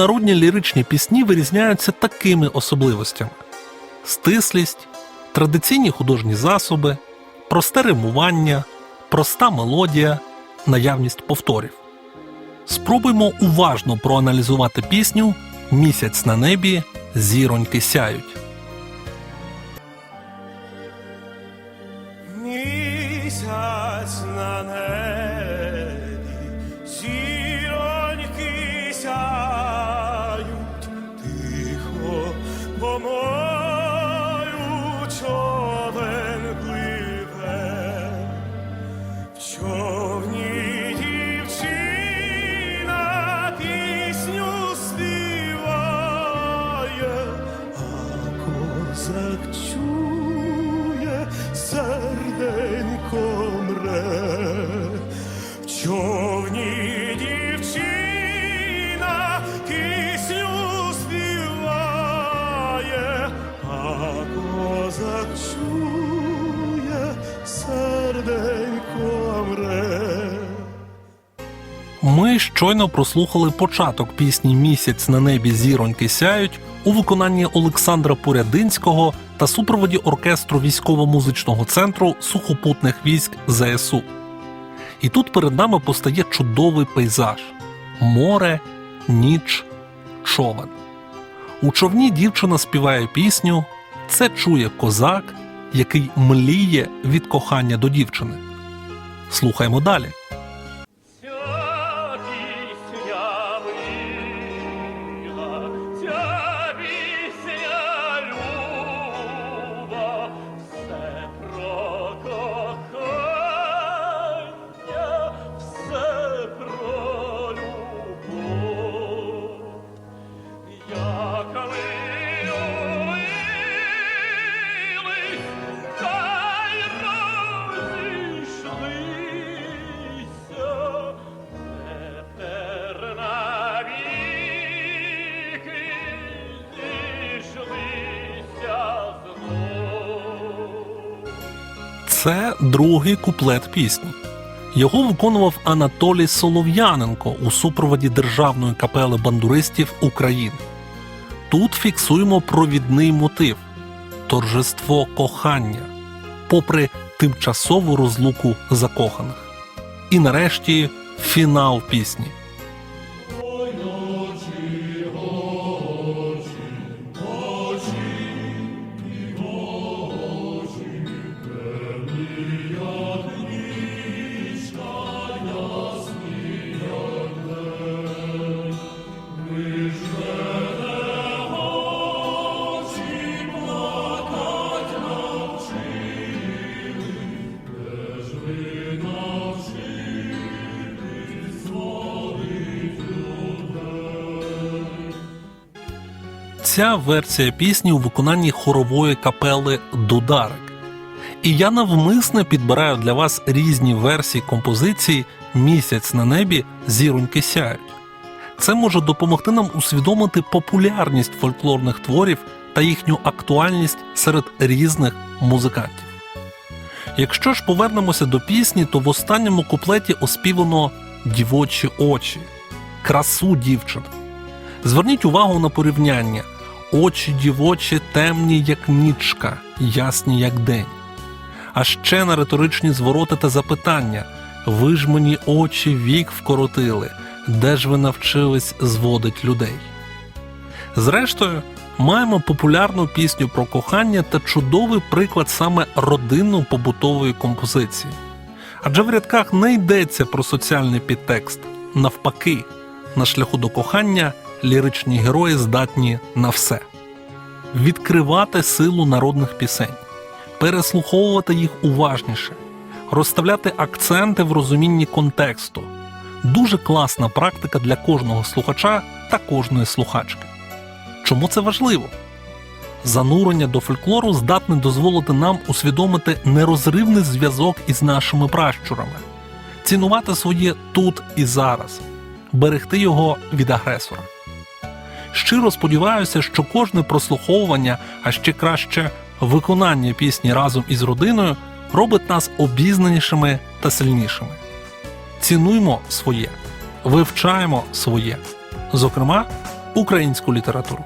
народні ліричні пісні вирізняються такими особливостями: стислість, традиційні художні засоби, просте римування, проста мелодія, наявність повторів. Спробуймо уважно проаналізувати пісню Місяць на небі, зіроньки сяють. Місяць на небі, серденько мре. Ми щойно прослухали початок пісні Місяць на небі зіроньки сяють у виконанні Олександра Порядинського та супроводі оркестру військово-музичного центру сухопутних військ ЗСУ. І тут перед нами постає чудовий пейзаж: море, ніч, човен. У човні дівчина співає пісню. Це чує козак, який мліє від кохання до дівчини. Слухаймо далі. Це другий куплет пісні. Його виконував Анатолій Солов'яненко у супроводі Державної капели бандуристів України. Тут фіксуємо провідний мотив торжество кохання, попри тимчасову розлуку закоханих. І нарешті фінал пісні. Ця версія пісні у виконанні хорової капели Дударик. І я навмисне підбираю для вас різні версії композиції Місяць на небі зіроньки сяють. Це може допомогти нам усвідомити популярність фольклорних творів та їхню актуальність серед різних музикантів. Якщо ж повернемося до пісні, то в останньому куплеті оспівано дівочі очі, красу дівчини. Зверніть увагу на порівняння: очі дівочі темні, як нічка, ясні, як день. А ще на риторичні звороти та запитання: ви ж мені очі вік вкоротили, де ж ви навчились зводить людей? Зрештою, маємо популярну пісню про кохання та чудовий приклад саме родинно-побутової композиції. Адже в рядках не йдеться про соціальний підтекст. Навпаки, на шляху до кохання ліричні герої здатні на все: відкривати силу народних пісень, переслуховувати їх уважніше, розставляти акценти в розумінні контексту. Дуже класна практика для кожного слухача та кожної слухачки. Чому це важливо? Занурення до фольклору здатне дозволити нам усвідомити нерозривний зв'язок із нашими пращурами, цінувати своє тут і зараз, берегти його від агресора. Щиро сподіваюся, що кожне прослуховування, а ще краще виконання пісні разом із родиною робить нас обізнанішими та сильнішими. Цінуймо своє, вивчаємо своє, зокрема, українську літературу.